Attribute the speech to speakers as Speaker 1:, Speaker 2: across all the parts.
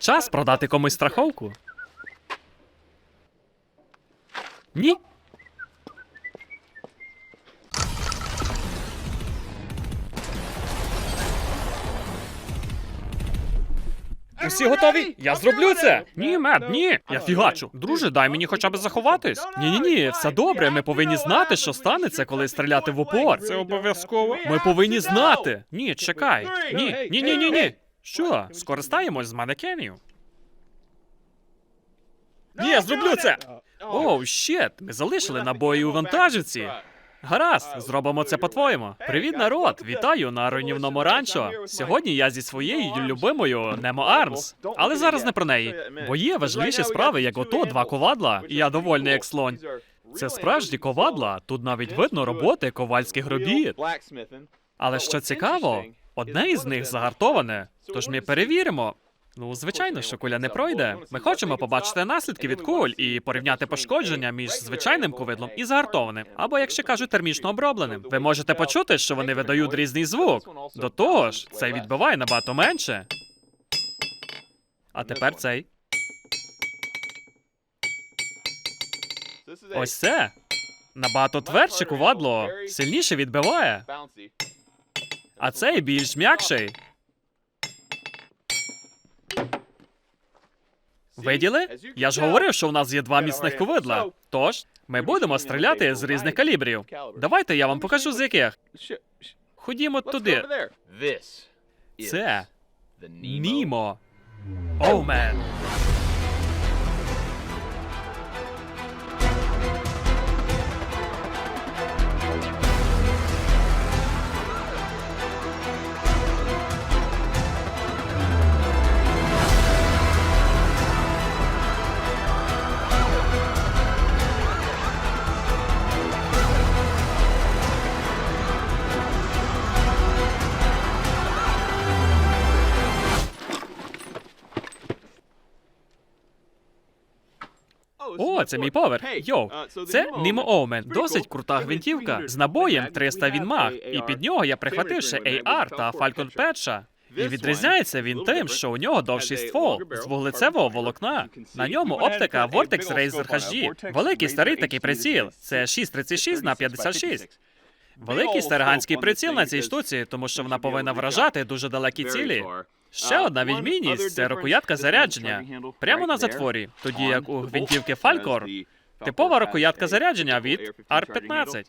Speaker 1: Час продати комусь страховку. Ні. Усі готові? Я зроблю це. Ні, мед, ні. Я фігачу. Друже, дай мені хоча б заховатись. Ні, ні, ні, все добре. Ми повинні знати, що станеться, коли стріляти в упор. Це обов'язково. Ми повинні знати. Ні, чекай. Ні, ні, ні, ні, ні. Що? Скористаємось з манекенів? Ні, я зроблю це. Оу, щет, ми залишили набої у вантажівці. Гаразд, зробимо це по-твоєму. Привіт, народ! Вітаю на руйнівному ранчо. Сьогодні я зі своєю любимою Немо Армс. Але зараз не про неї. Бо є важливіші справи, як ото два ковадла, і я довольний як слонь. Це справжні ковадла. Тут навіть видно роботи ковальських робіт. Але що цікаво, одне із них загартоване. Тож ми перевіримо. Ну, звичайно, що куля не пройде. Ми хочемо побачити наслідки від куль і порівняти пошкодження між звичайним ковидлом і загартованим, або, як ще кажуть, термічно обробленим. Ви можете почути, що вони видають різний звук. До того ж, цей відбиває набагато менше. А тепер цей. Ось це. Набагато твердше ковадло, сильніше відбиває, а цей більш м'якший. Виділи? Я ж говорив, що у нас є два міцних ковидла. Тож, ми будемо стріляти з різних калібрів. Давайте я вам покажу з яких. Ходімо туди. Це Німо. Оумен. О, це мій поверх. Йоу, це Німо Оумен. Досить крута гвинтівка з набоєм 300 Вінмаг. І під нього я прихватив ще AR та Falcon Перша. І відрізняється він тим, що у нього довший ствол з вуглецевого волокна. На ньому оптика Vortex Razer HD. Великий старий такий приціл. Це 636 на 56. Великий стариганський приціл на цій штуці, тому що вона повинна вражати дуже далекі цілі. Ще одна відмінність це рукоятка зарядження. Прямо на затворі, тоді як у гвинтівки Falcor типова рукоятка зарядження від R15.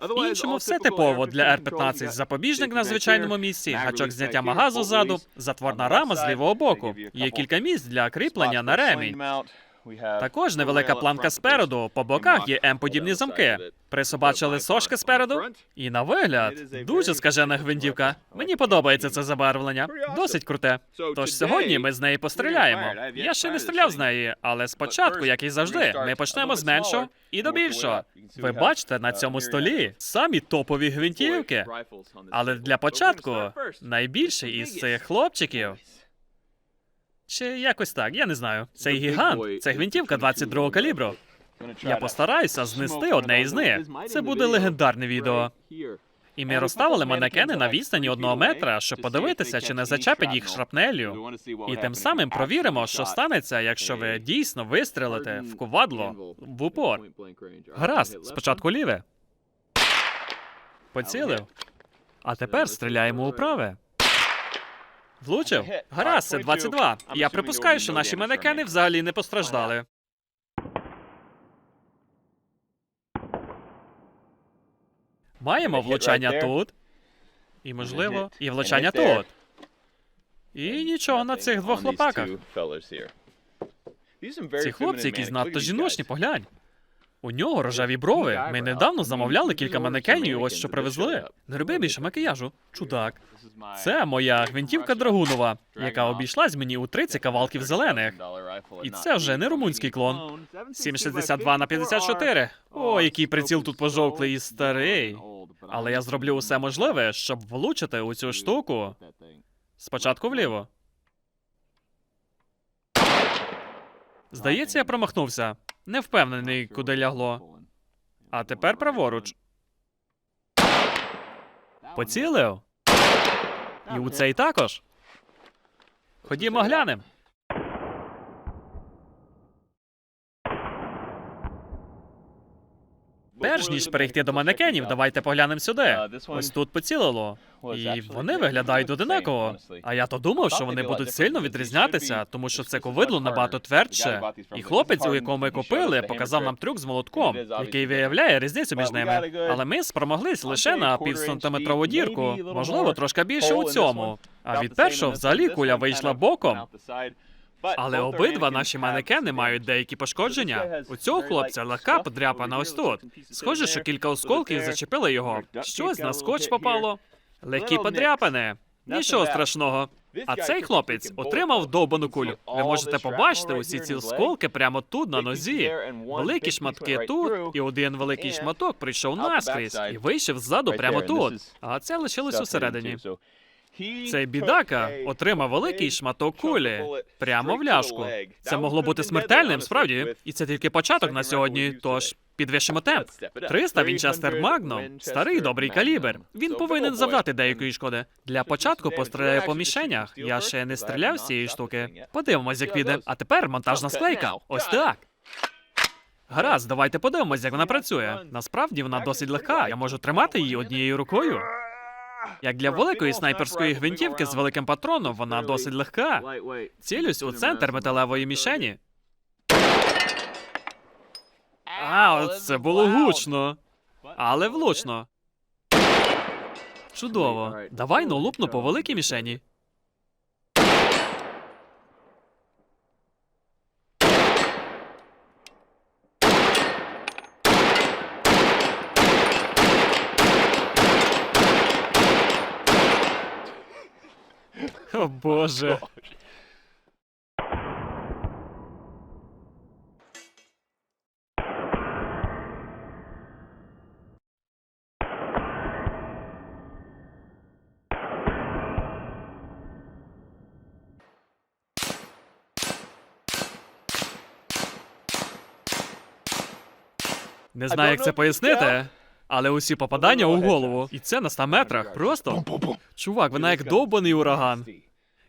Speaker 1: В іншому все типово для R15. Запобіжник на звичайному місці, гачок зняття магазу ззаду, затворна рама з лівого боку. Є кілька місць для кріплення на ремінь. Також невелика планка спереду. По боках є М-подібні замки. Присобачили сошки спереду. І на вигляд дуже скажена гвинтівка. Мені подобається це забарвлення. Досить круте. Тож сьогодні ми з неї постріляємо. Я ще не стріляв з неї, але спочатку, як і завжди, ми почнемо з меншого і до більшого. Ви бачите на цьому столі самі топові гвинтівки. Але для початку найбільший із цих хлопчиків. Чи якось так, я не знаю. Цей гігант, це гвинтівка 22-го калібру. Я постараюся знести одне із них. Це буде легендарне відео. І ми розставили манекени на відстані одного метра, щоб подивитися, чи не зачепить їх шрапнеллю. І тим самим провіримо, що станеться, якщо ви дійсно вистрелите в ковадло в упор. Гаразд, спочатку ліве. Поцілив. А тепер стріляємо у праве. Влучив? Гаразд, це 22. Я припускаю, що наші манекени взагалі не постраждали. Маємо влучання тут. І, можливо, і влучання тут. І нічого на цих двох хлопаках. Ці хлопці якісь надто жіночні, поглянь. У нього рожеві брови. Ми недавно замовляли кілька манекенів, ось що привезли. Не роби більше макіяжу. Чудак. Це моя гвинтівка Драгунова, яка обійшлась мені у 30 кавалків зелених. І це вже не румунський клон. 7,62 на 54. О, який приціл тут пожовклий і старий. Але я зроблю усе можливе, щоб влучити у цю штуку. Спочатку вліво. Здається, я промахнувся. Не впевнений, куди лягло. А тепер праворуч. Поцілив. І у цей також. Ходімо глянем. Перш ніж перейти до манекенів, давайте поглянемо сюди. Ось тут поцілило. І вони виглядають одинаково. А я то думав, що вони будуть сильно відрізнятися, тому що це ковидло набагато твердше. І хлопець, у якого ми купили, показав нам трюк з молотком, який виявляє різницю між ними. Але ми спромоглись лише на півсантиметрову дірку, можливо, трошки більше у цьому. А від першого взагалі куля вийшла боком. Але обидва наші манекени мають деякі пошкодження. У цього хлопця легка подряпана ось тут. Схоже, що кілька осколків зачепили його. Щось на скотч попало. Легкі подряпини. Нічого страшного. А цей хлопець отримав довбану кулю. Ви можете побачити усі ці осколки прямо тут на нозі. Великі шматки тут, і один великий шматок прийшов наскрізь і вийшов ззаду прямо тут. А це лишилось усередині. Цей бідака отримав великий шматок кулі прямо в ляшку. Це могло бути смертельним, справді, і це тільки початок на сьогодні. Тож підвищимо темп. 300 Вінчестер Магнум, старий добрий калібр. Він повинен завдати деякої шкоди. Для початку постріляю по мішенях. Я ще не стріляв з цієї штуки. Подивимось, як піде. А тепер монтажна склейка. Ось так. Гаразд, давайте подивимось, як вона працює. Насправді вона досить легка. Я можу тримати її однією рукою. Як для великої снайперської гвинтівки з великим патроном, вона досить легка. Цілюсь у центр металевої мішені. А, це було гучно. Але влучно. Чудово. Давай ну лупну по великій мішені. О боже. Не знаю, як це пояснити, але усі попадання у голову. І це на 100 метрах. Просто. Чувак, вона як довбаний ураган.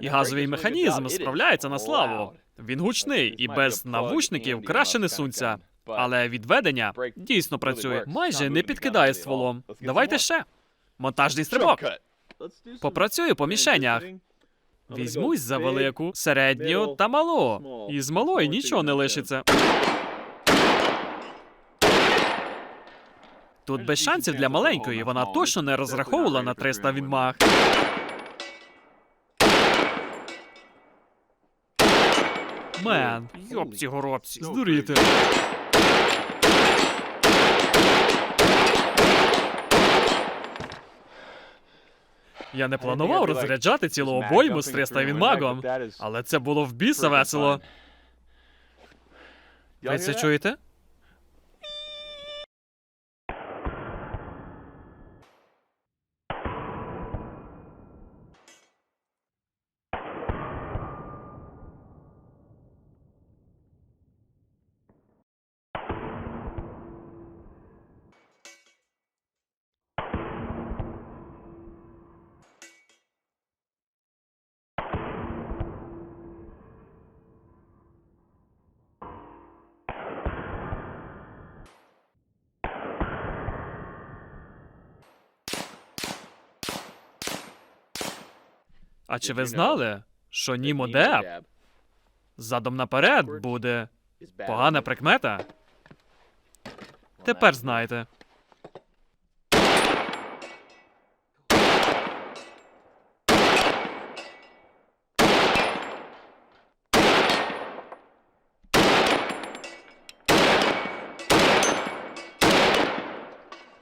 Speaker 1: І газовий механізм справляється на славу. Він гучний і без навушників краще не сунься. Але відведення дійсно працює. Майже не підкидає стволом. Давайте ще. Монтажний стрибок. Попрацюю по мішенях. Візьмусь за велику, середню та малу. І з малої нічого не лишиться. Тут без шансів для маленької. Вона точно не розраховувала на 300 відмах. Мен, йопці горобці, здуріти. Я не планував розряджати цілу обойму з 300 відмагом, але це було в біса весело. Ви це чуєте? А чи ви знали, що Німо Деп задом наперед буде погана прикмета? Тепер знаєте.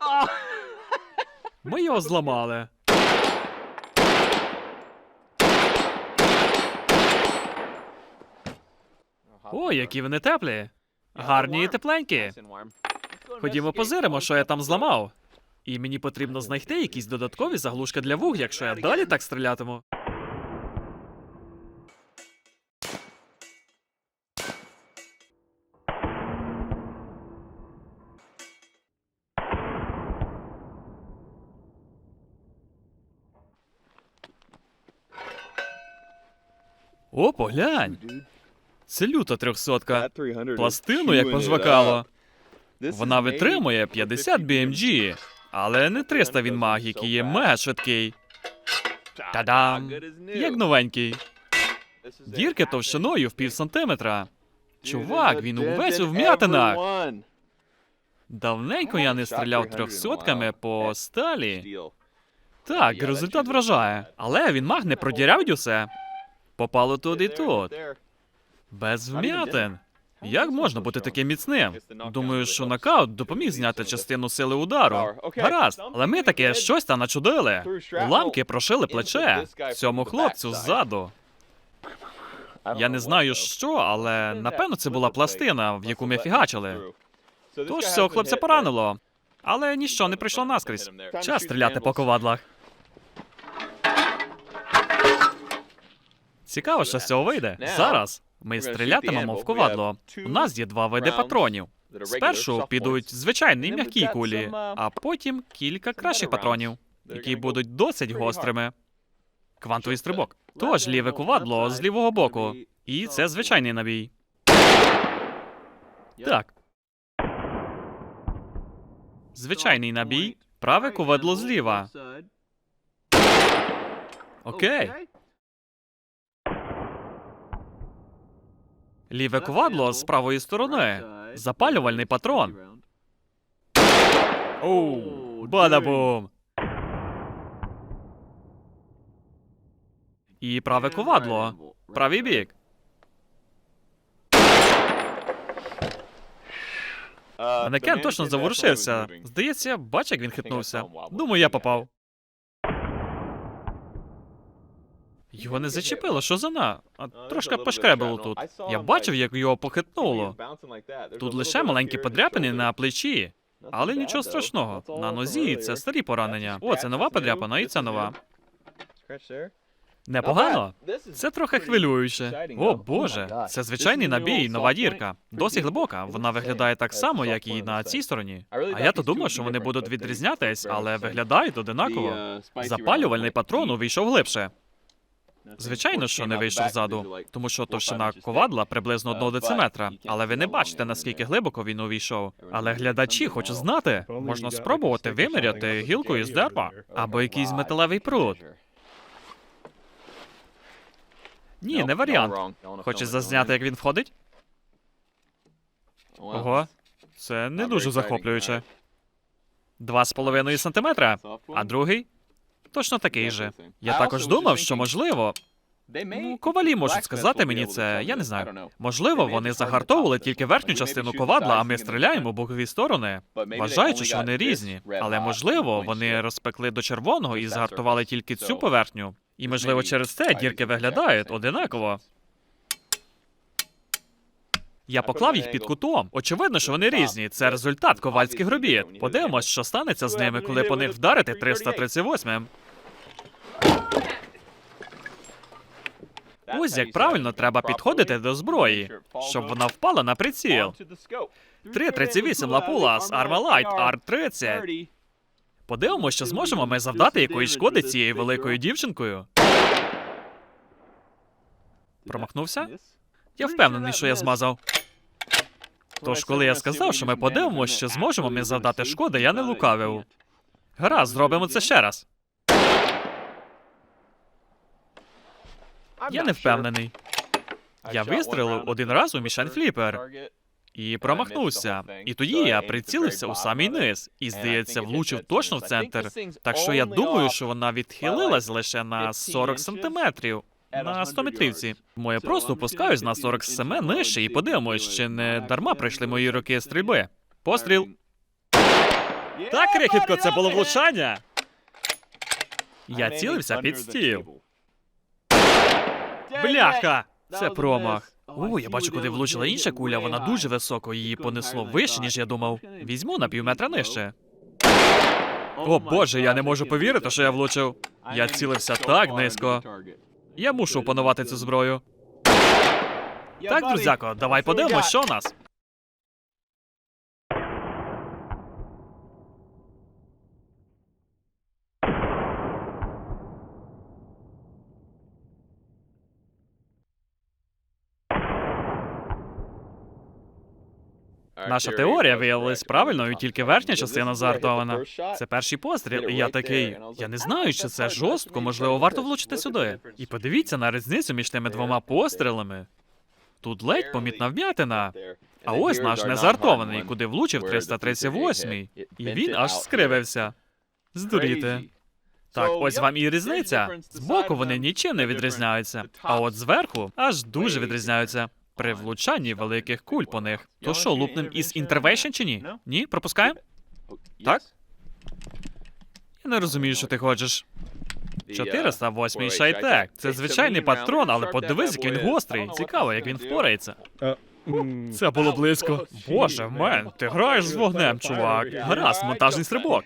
Speaker 1: Ми його зламали. Ой, які вони теплі. Гарні і тепленькі. Ходімо позиримо, що я там зламав. І мені потрібно знайти якісь додаткові заглушки для вуг, якщо я далі так стрілятиму. О, поглянь! Це люта трьохсотка. Пластину, як позвакало. Вона витримує 50 BMG, але не 300 він маг, який є мега швидкий. Та-дам! Як новенький. Дірки товщиною в пів сантиметра. Чувак, він увесь у вм'ятинах. Давненько я не стріляв трьохсотками по сталі. Так, результат вражає. Але він маг не продірявить усе. Попало тут і тут. Без вм'ятин. Як можна бути таким міцним? Думаю, що нокаут допоміг зняти частину сили удару. Гаразд, але ми таке щось там начудили. Уламки прошили плече цьому хлопцю ззаду. Я не знаю що, але напевно це була пластина, в яку ми фігачили. Тож цього хлопця поранило. Але ніщо не прийшло наскрізь. Час стріляти по ковадлах. Цікаво, що з цього вийде. Зараз ми стрілятимемо в ковадло. У нас є два види патронів. Спершу підуть звичайні м'які кулі, а потім кілька кращих патронів, які будуть досить гострими. Квантовий стрибок. Тож ліве ковадло з лівого боку. І це звичайний набій. Так. Звичайний набій, праве ковадло зліва. Окей. Ліве ковадло з правої сторони. Запалювальний патрон. Оу, бадабум. І праве ковадло. Правий бік. Манекен точно заворушився. Здається, бач, як він хитнувся. Думаю, я попав. Його не зачепило, що за на? А трошки пошкребило тут. Я бачив, як його похитнуло. Тут лише маленькі подряпини на плечі. Але нічого страшного. На нозі це старі поранення. О, це нова подряпина, і це нова. Непогано. Це трохи хвилююче. О боже, це звичайний набій, нова дірка. Досить глибока. Вона виглядає так само, як і на цій стороні. А я то думав, що вони будуть відрізнятись, але виглядають одинаково. Запалювальний патрон увійшов глибше. Звичайно, що не вийшов ззаду, тому що товщина ковадла приблизно одного дециметра. Але ви не бачите, наскільки глибоко він увійшов. Але глядачі хочуть знати. Можна спробувати виміряти гілкою з дерева або якийсь металевий прут. Ні, не варіант. Хочеш зазняти, як він входить? Ого, це не дуже захоплююче. Два з половиною сантиметра, а другий точно такий же. Я також думав, що можливо. Ну, ковалі можуть сказати мені це, я не знаю. Можливо, вони загартовували тільки верхню частину ковадла, а ми стріляємо в бокові сторони, вважаючи, що вони різні. Але можливо, вони розпекли до червоного і загартували тільки цю поверхню. І можливо, через це дірки виглядають одинаково. Я поклав їх під кутом. Очевидно, що вони різні. Це результат ковальських робіт. Подивимось, що станеться з ними, коли по них вдарити 338. Ось як правильно треба підходити до зброї, щоб вона впала на приціл. 338 Лапулас, Армалайт, Ар-30. Подивимось, що зможемо ми завдати якоїсь шкоди цією великою дівчинкою. Промахнувся? Я впевнений, що я змазав. Тож, коли я сказав, що ми подивимося, що зможемо ми завдати шкоди, я не лукавив. Гаразд, зробимо це ще раз. Я не впевнений. Я вистрелив один раз у мішень фліпер і промахнувся. І тоді я прицілився у самий низ і, здається, влучив точно в центр. Так що я думаю, що вона відхилилась лише на 40 сантиметрів. На 100 метрівці. Тому я просто опускаюсь на 47 нижче і подивимось, чи не дарма пройшли мої роки стрільби. Постріл. Так, крихітко, це було влучання. Я цілився під стіл. Бляха! Це промах. О, я бачу, куди влучила інша куля, вона дуже високо, її понесло вище, ніж я думав. Візьму на півметра нижче. О боже, я не можу повірити, що я влучив. Я цілився так низько. Я мушу опанувати цю зброю. Так, друзяко, давай подивимось, що у нас. Наша теорія виявилась правильною, тільки верхня частина заартована. Це перший постріл, і я такий. Я не знаю, чи це жорстко, можливо, варто влучити сюди. І подивіться на різницю між тими двома пострілами. Тут ледь помітна вм'ятина. А ось наш незартований, куди влучив 338-й. І він аж скривився. Здуріти. Так, ось вам і різниця. Збоку вони нічим не відрізняються, а от зверху аж дуже відрізняються. При влучанні великих куль по них. То що, лупнем із інтервейшн чи ні? Ні, пропускаємо? Так? Я не розумію, що ти хочеш. 408 Шайтек. Це звичайний патрон, але подивись, який він гострий. Цікаво, як він впорається. Це було близько. Боже, мен, ти граєш з вогнем, чувак. Гаразд, монтажний стрибок.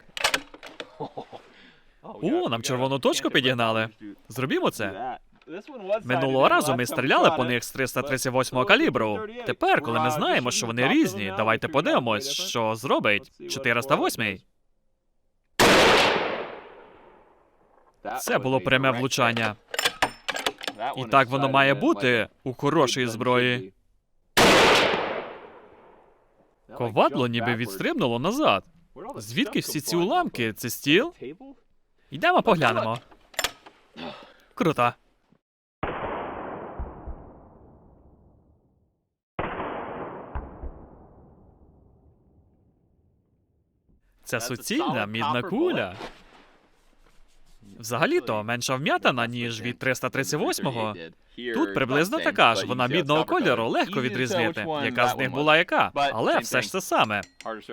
Speaker 1: О, нам червону точку підігнали. Зробімо це. Минулого разу ми стріляли по них з 338 калібру. Тепер, коли ми знаємо, що вони різні, давайте подивимось, що зробить 408. Це було пряме влучання. І так воно має бути у хорошої зброї. Ковадло ніби відстрибнуло назад. Звідки всі ці уламки? Це стіл? Йдемо поглянемо. Круто. Це суцільна мідна куля. Взагалі-то менша вм'ятана, ніж від 338-го. Тут приблизно така ж, вона мідного кольору, легко відрізнити, яка з них була яка, але все ж це саме.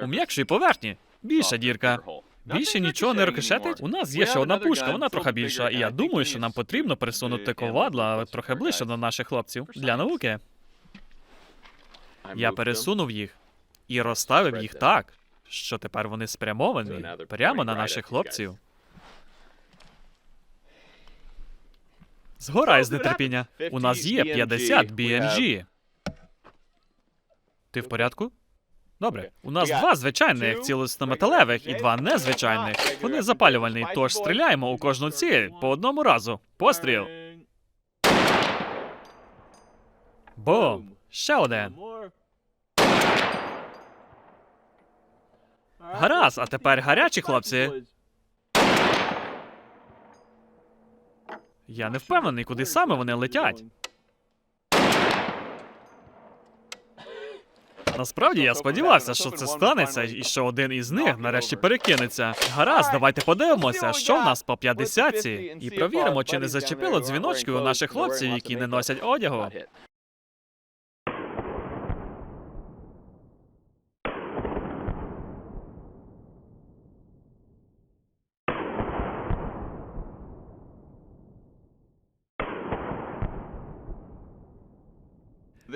Speaker 1: У м'якшій поверхні більша дірка. Більше нічого не рикошетить? У нас є ще одна пушка, вона трохи більша, і я думаю, що нам потрібно присунути ковадла трохи ближче до наших хлопців для науки. Я пересунув їх і розставив їх так, що тепер вони спрямовані прямо на наших хлопців. Згорай з нетерпіння. У нас є 50 BNG. Ти в порядку? Добре. У нас два звичайних цілесно-металевих і два незвичайних. Вони запалювальні, тож стріляємо у кожну ціль по одному разу. Постріл. Бум. Ще один. Гаразд, а тепер гарячі хлопці. Я не впевнений, куди саме вони летять. Насправді я сподівався, що це станеться, і що один із них нарешті перекинеться. Гаразд, давайте подивимося, що в нас по 50-ці, і провіримо, чи не зачепило дзвіночки у наших хлопців, які не носять одягу.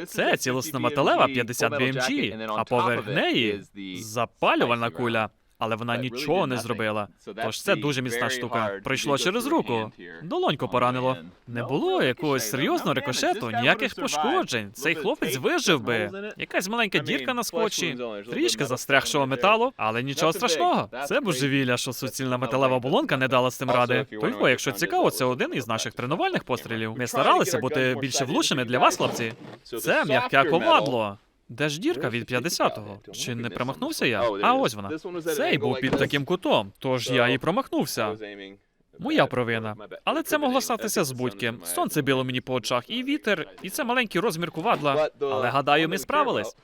Speaker 1: Це цілесно-металева 50 BMG, а поверх неї запалювальна куля. Але вона нічого не зробила. Тож це дуже міцна штука. Пройшло через руку. Долоньку поранило. Не було якогось серйозного рикошету, ніяких пошкоджень. Цей хлопець вижив би. Якась маленька дірка на скотчі, трішки застрягшого металу, але нічого страшного. Це божевілля, що суцільна металева оболонка не дала з цим ради. Тільки, якщо цікаво, це один із наших тренувальних пострілів. Ми старалися бути більше влучними для вас, хлопці. Це м'яке ковадло. Де ж дірка від 50-го? Чи не промахнувся я? А ось вона. Цей був під таким кутом, тож я і промахнувся. Моя провина. Але це могло статися з будь-ким. Сонце біло мені по очах, і вітер, і це маленький розмір кувадла. Але гадаю, ми справились.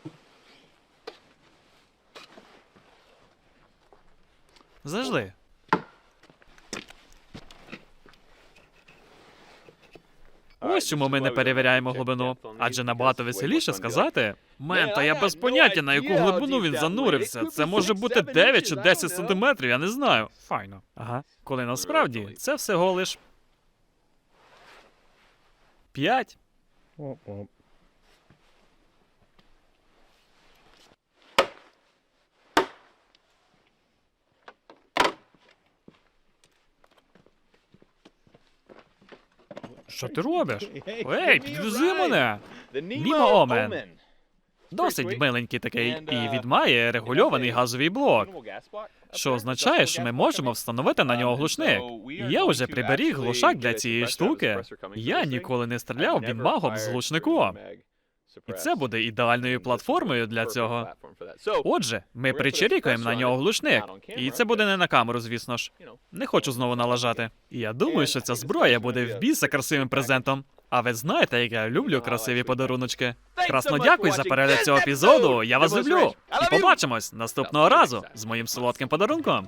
Speaker 1: Зажди. Ось чому ми не перевіряємо глибину. Адже набагато веселіше сказати. Мен, та я без поняття, на яку глибину він занурився. Це може бути 9 чи 10 сантиметрів, я не знаю. Файно. Ага. Коли насправді це всього лиш. 5. Що ти робиш? Ей, підвези мене! Німо Омен. Досить миленький такий, і він має регульований газовий блок. Що означає, що ми можемо встановити на нього глушник. Я вже приберіг глушак для цієї штуки. Я ніколи не стріляв бімбагом з глушником. І це буде ідеальною платформою для цього. Отже, ми причерікаємо на нього глушник. І це буде не на камеру, звісно ж. Не хочу знову налажати. І я думаю, що ця зброя буде в біса красивим презентом. А ви знаєте, як я люблю красиві подаруночки. Красно дякую за перегляд цього епізоду. Я вас люблю. І побачимось наступного разу з моїм солодким подарунком.